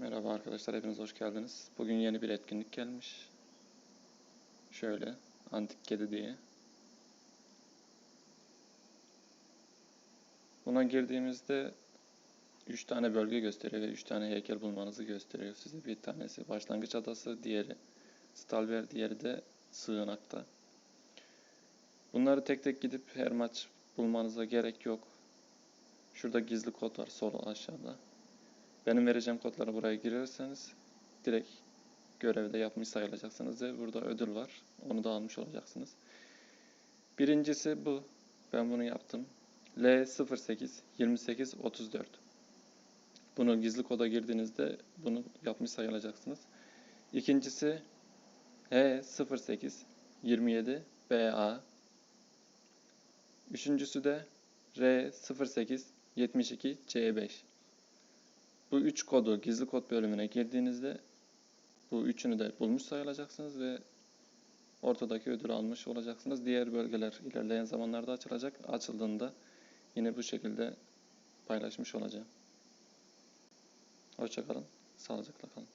Merhaba arkadaşlar, hepiniz hoş geldiniz. Bugün yeni bir etkinlik gelmiş. Şöyle, Antik Kedi diye. Buna girdiğimizde 3 tane bölge gösteriyor ve 3 tane heykel bulmanızı gösteriyor size. Bir tanesi Başlangıç Adası, diğeri Stalber, diğeri de Sığınak'ta. Bunları tek tek gidip her maç bulmanıza gerek yok. Şurada gizli kod var sol aşağıda. Benim vereceğim kodları buraya girerseniz direkt görevde yapmış sayılacaksınız ve burada ödül var. Onu da almış olacaksınız. Birincisi bu. Ben bunu yaptım. L08 28 34. Bunu gizli koda girdiğinizde bunu yapmış sayılacaksınız. İkincisi H08 27 BA. Üçüncüsü de R08 72 C5. Bu üç kodu gizli kod bölümüne girdiğinizde bu üçünü de bulmuş sayılacaksınız ve ortadaki ödülü almış olacaksınız. Diğer bölgeler ilerleyen zamanlarda açılacak. Açıldığında yine bu şekilde paylaşmış olacağım. Hoşçakalın. Sağlıcakla kalın.